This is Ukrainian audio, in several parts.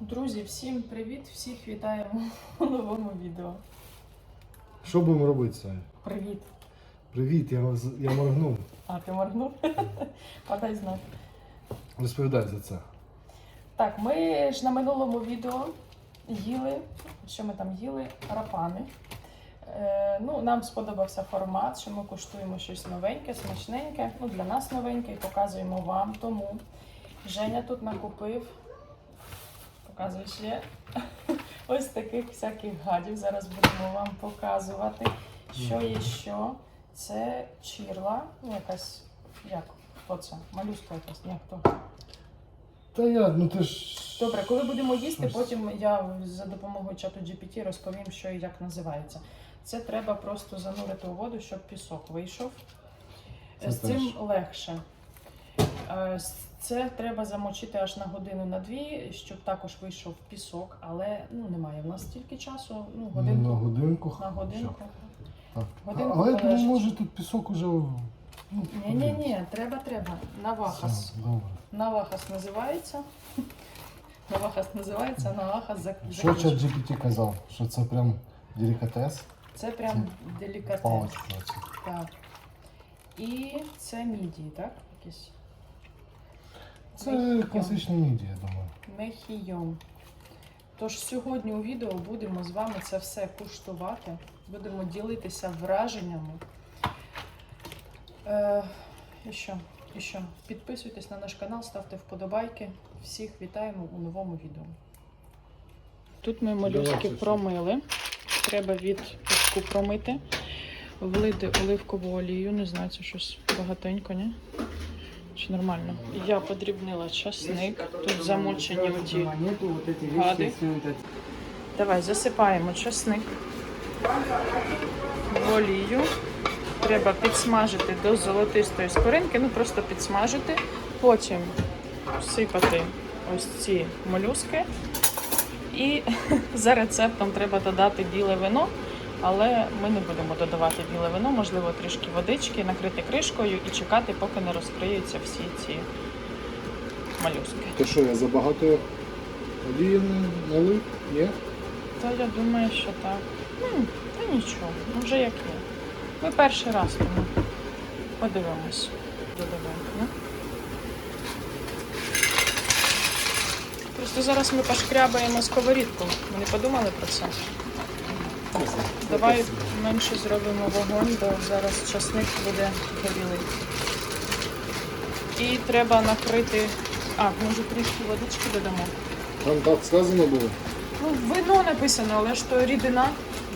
Друзі, всім привіт! Всіх вітаємо у новому відео. Що будемо робити, Саня? Привіт! Привіт, я, я моргнув. А, ти моргнув? Подай знак. Розповідай за це. Так, ми ж на минулому відео їли, що ми там їли? Рапани. Е, ну, нам сподобався формат, що ми куштуємо щось новеньке, смачненьке. Ну, для нас новеньке і показуємо вам. Тому Женя тут накупив. Показує ще ось таких всяких гадів. Зараз будемо вам показувати, що є що. Це чірла, ну якась, як, хто це? Малюска якась, ні, хто? Та я, ну ти ж. Добре, коли будемо їсти, потім я за допомогою чату GPT розповім, що і як називається. Це треба просто занурити у воду, щоб пісок вийшов. Це З цим теж. легше. Е, Це треба замочити аж на годину на дві, щоб також вийшов пісок, але ну немає в нас стільки часу. Ну, Ну, на годинку. годинку. На годинку. Так. Годинку Але полежить. може тут пісок уже. Ну, Ні, ні, ні, треба, треба. Навахас. Навахас називається. Навахас називається, навахас за Що чат. GPT казав? Що це прям делікатес? Це прям делікатес. Паличка. Так. І це мідії, так? Якісь Це класична мідія, я думаю. мехійом. Тож сьогодні у відео будемо з вами це все куштувати, будемо ділитися враженнями. Е, і що? І що? Підписуйтесь на наш канал, ставте вподобайки. Всіх вітаємо у новому відео. Тут ми молюски промили. Треба від піску промити, влити оливкову олію. Не знаю, це щось багатенько, ні? Чи нормально? Я подрібнила часник. Тут замочені оті гады. Давай засипаємо часник в олію. Треба підсмажити до золотистої скоринки, ну просто підсмажити. Потім всипати ось ці молюски. І за рецептом треба додати біле вино, але ми не будемо додавати біле вино, можливо, трішки водички, накрити кришкою і чекати, поки не розкриються всі ці молюски. То що, я забагато олії налив? Ні? Та я думаю, що так. Ну, та нічого, ну вже як є. Ми перший раз тому подивимось. Додаємо. Просто зараз ми пошкрябаємо сковорідку. Ми не подумали про це. Давай менше зробимо вогонь, бо зараз часник буде горілий. І треба накрити. А, може трішки водички додамо. Там так сказано було. Ну, вино написано, але ж то рідина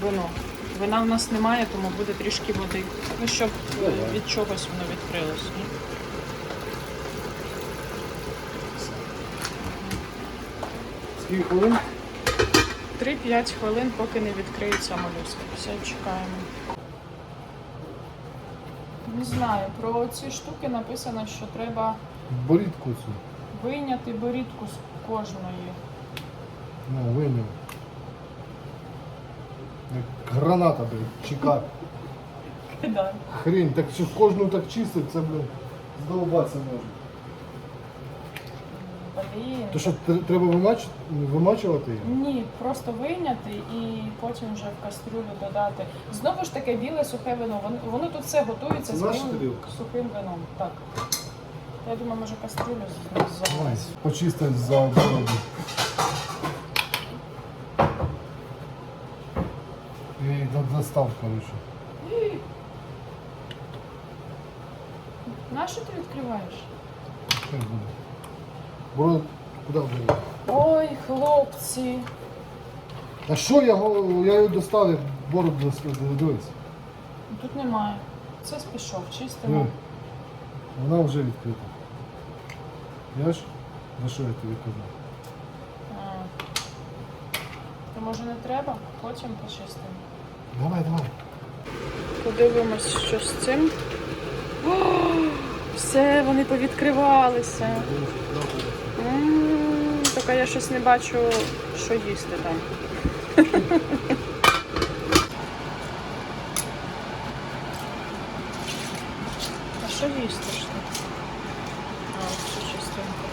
вино. Вина в нас немає, тому буде трішки води. Ну, щоб е, Давай. від чогось воно відкрилось. Ні? Скільки хвилин? 3-5 хвилин, поки не відкриється молюска. Все, чекаємо. Не знаю, про ці штуки написано, що треба Борідку цю. вийняти борідку з кожної. Ну, виняв. Як граната, блядь, чекати. Кидай. Хрень, так що кожну так чистить, це, блін, здолбатися може. Блін. То що, тр- треба вимач... вимачувати її? Ні, просто вийняти і потім вже в кастрюлю додати. Знову ж таке біле сухе вино. Воно, воно тут все готується Це з наша білим тарілка? сухим вином. Так. Я думаю, може кастрюлю Давай, замовити. почисти за дорогу. І до- достав, коротше. Нащо ти відкриваєш? Що буде? Бро, куди буде? Ой, хлопці. А що я, го- я її достав, як бороду дивись. Тут немає. Це спішов, чистимо. Диви. Вона вже відкрита. Я ж? За що я тобі казав? А. То може не треба, потім почистимо. Давай, давай. Подивимось, що з цим. О, все, вони повідкривалися. М, Тільки я щось не бачу, що їсти там. А що їсти ж тут? А, ось цю частинку.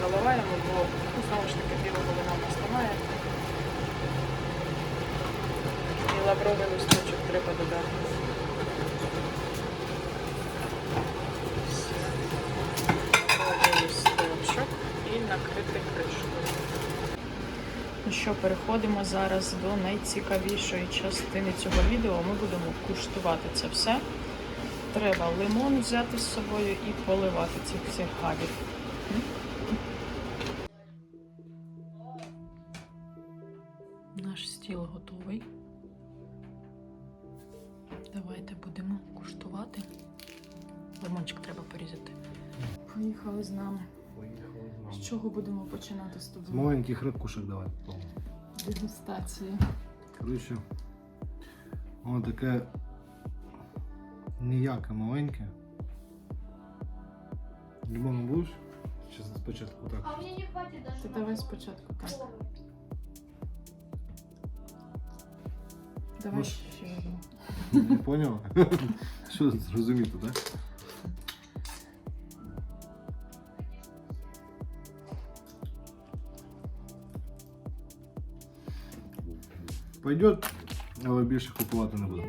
заливаємо, бо ну, знову ж таки білого вина в нас немає. І лавровий листочок треба додати. Лавровий листочок і накрити кришкою. Ну що, переходимо зараз до найцікавішої частини цього відео. Ми будемо куштувати це все. Треба лимон взяти з собою і поливати цих всіх гадів. Наш стіл готовий. Давайте будемо куштувати. Лимончик треба порізати. Поїхали з нами. З чого будемо починати з З тобою? маленьких рибкушек давай. Дегустації. Коротше, воно таке ніяке маленьке. Лимон будеш? Чи спочатку так? А мне не хватит даже. Ти давай спочатку так. Давай Ну, ще одну. Не поняла? Що зрозуміти, так? Пойдет, але більше купувати не буду.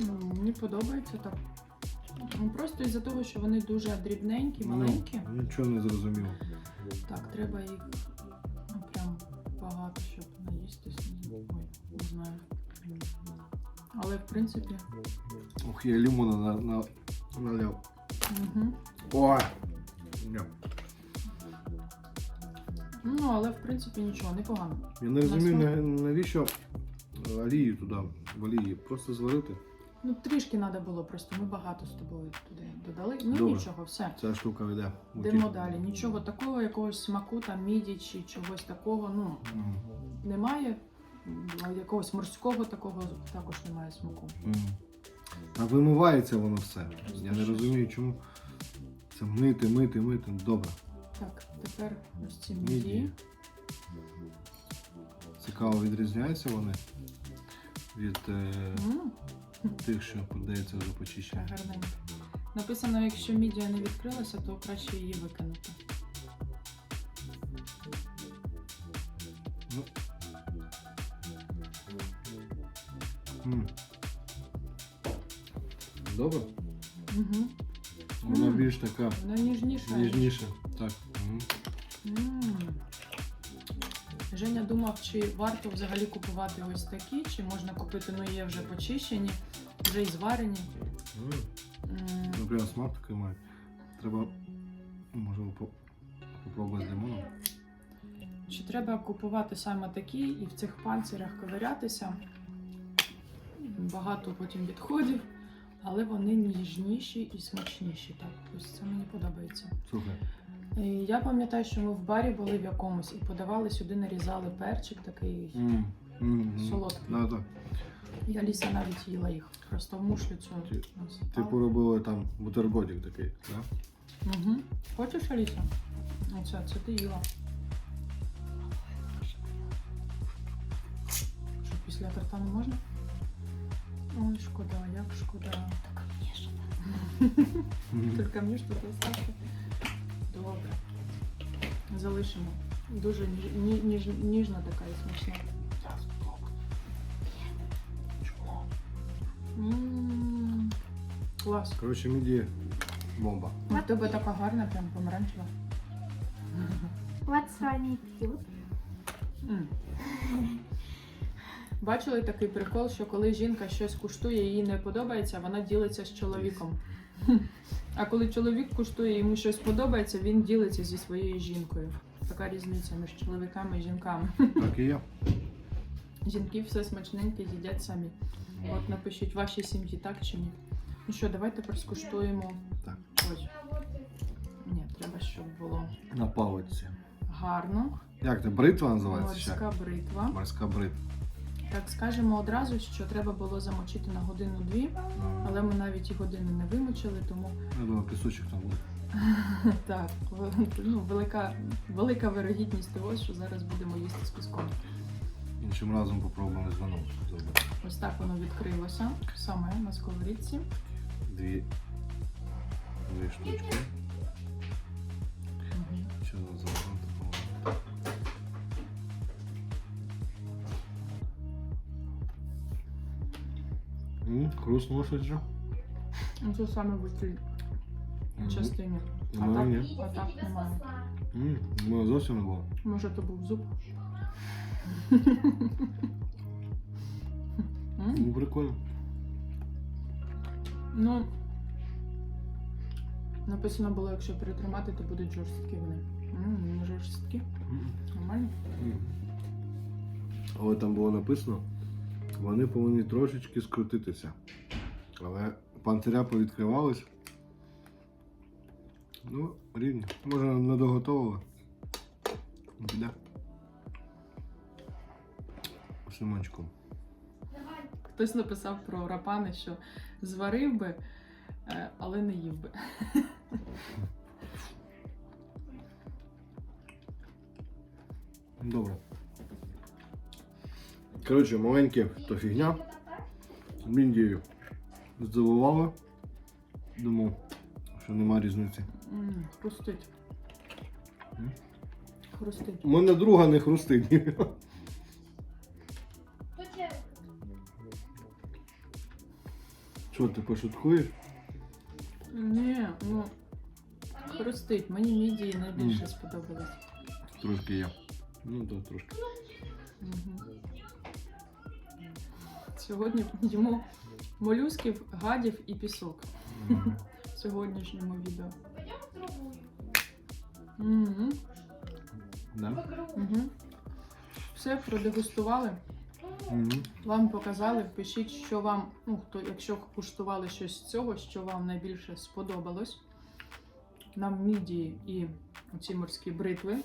Ну, мені подобається так. Ну, Просто із-за того, що вони дуже дрібненькі, Ну, маленькі. нічого не зрозуміло. Так, треба їх ну, прям багато, щоб наїстись. Ой, не знаю. Але в принципі. Ох, я лимона на, на, наляв. Угу. Ой! Ну, але в принципі нічого, непогано. Я не розумію, На на- навіщо олію туди, в олії, просто зварити. Ну, трішки треба було, просто ми багато з тобою туди додали. Ну Добре. нічого, все. Ця штука йде. в Йдемо далі. Нічого такого, якогось смаку, там міді чи чогось такого, ну, М, немає. М, Якогось морського такого також немає смаку. м. А вимивається воно все. Я не розумію, чому це мити, мити, мити. Добре. Так, тепер ось ці Міді. Цікаво, відрізняються вони від е, тих, що подається вже почищення. гарненько. Написано, якщо мідія не відкрилася, то краще її викинути. Ну. М. Добре? Угу. Вона М. більш така Вона ніжніша. ніжніша. Так. Женя думав, чи варто взагалі купувати ось такі, чи можна купити, ну є вже почищені, вже і зварені. Ну, прям смак такий має. Треба, може, по- попробувати з лимоном. Чи треба купувати саме такі і в цих панцирях ковирятися? Багато потім відходів, але вони ніжніші і смачніші. Так, ось це мені подобається. Слухай, я пам'ятаю, що ми в барі були в якомусь і подавали сюди, нарізали перчик такий м, м. солодкий. Да, так. І Аліса навіть їла їх. Просто в мушлю цю. Ти-. Типу робили там бутербродик такий, так? Угу. Хочеш, Аліса? Оце, це ти їла. Що, після торта не можна? Ой, шкода, як шкода. Тільки мені що остався. Добре. Залишимо. Дуже ніж, ніж, ніжна така і смачна. М, Клас. Коротше, міді бомба. У тебе така гарна, прям помаранчева. What's funny cute? М. Бачили такий прикол, що коли жінка щось куштує, їй не подобається, вона ділиться з чоловіком. А коли чоловік куштує, йому щось подобається, він ділиться зі своєю жінкою. Така різниця між чоловіками і жінками. Так і є. Жінки все смачненьке їдять самі. От напишіть вашій сім'ї так чи ні. Ну що, давай тепер. Так. Ось. Ні, треба, щоб було На палиці. гарно. Як це? Бритва називається ще? Морська бритва. Морська бритва. Так скажемо одразу, що треба було замочити на годину-дві, але ми навіть і годину не вимочили, тому Я думаю, пісочок там буде. так, ну, велика, велика вирогідність того, що зараз будемо їсти з піском. Іншим разом попробуємо з вином зробити. Ось так воно відкрилося саме на сковорідці. Дві. Дві штучки. М, Хрустнуло щось же. Ну, Це саме в цій Мгм. частині. А так? ні. А так немає. М, У мене зовсім не було. Може, то був зуб. М, Ну, прикольно. Ну, написано було, якщо перетримати, то будуть жорсткі вони. М, Не жорсткі. М. Нормально? М. Але там було написано, вони повинні трошечки скрутитися. Але панциря повідкривались. Ну, рівні. Може, не доготовили. Біда. З лимончиком. Хтось написав про рапани, що зварив би, е, але не їв би. Добре. Коротше, маленьке то фігня. В Індії здивували. Думав, що нема різниці. М, Хрустить. М? Хрустить. У мене друга не хрустить. Що, ти пошуткуєш? Ні, ну хрустить. Мені мідії найбільше сподобались. Трошки я. Ну так, трошки. Мгм. Сьогодні їмо молюсків, гадів і пісок в сьогоднішньому відео. Мгм. Да? Мгм. Все продегустували. Вам показали, пишіть, що вам, ну хто, якщо куштували щось з цього, що вам найбільше сподобалось. Нам мідії і оці морські бритви,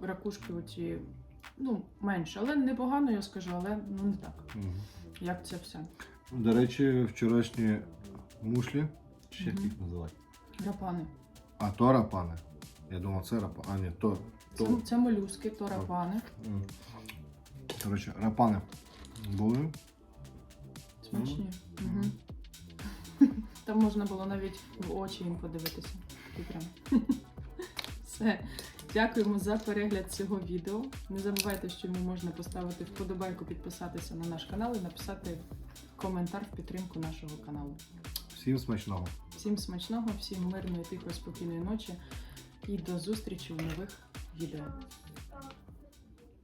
ракушки оці, ну, менше, але непогано, я скажу, але ну не так, Мгм. як це все. До речі, вчорашні мушлі. Чи як їх називати? Рапани. А то рапани. Я думав, це рапани. А, ні, то. Це, то. це молюски, то рапани. М. Коротше, рапани були. Смачні. Угу. Там можна було навіть в очі їм подивитися. Такі прям. Все. Дякуємо за перегляд цього відео. Не забувайте, що йому можна поставити вподобайку, підписатися на наш канал і написати коментар в підтримку нашого каналу. Всім смачного. Всім смачного, всім мирної, тихої, спокійної ночі і до зустрічі у нових відео.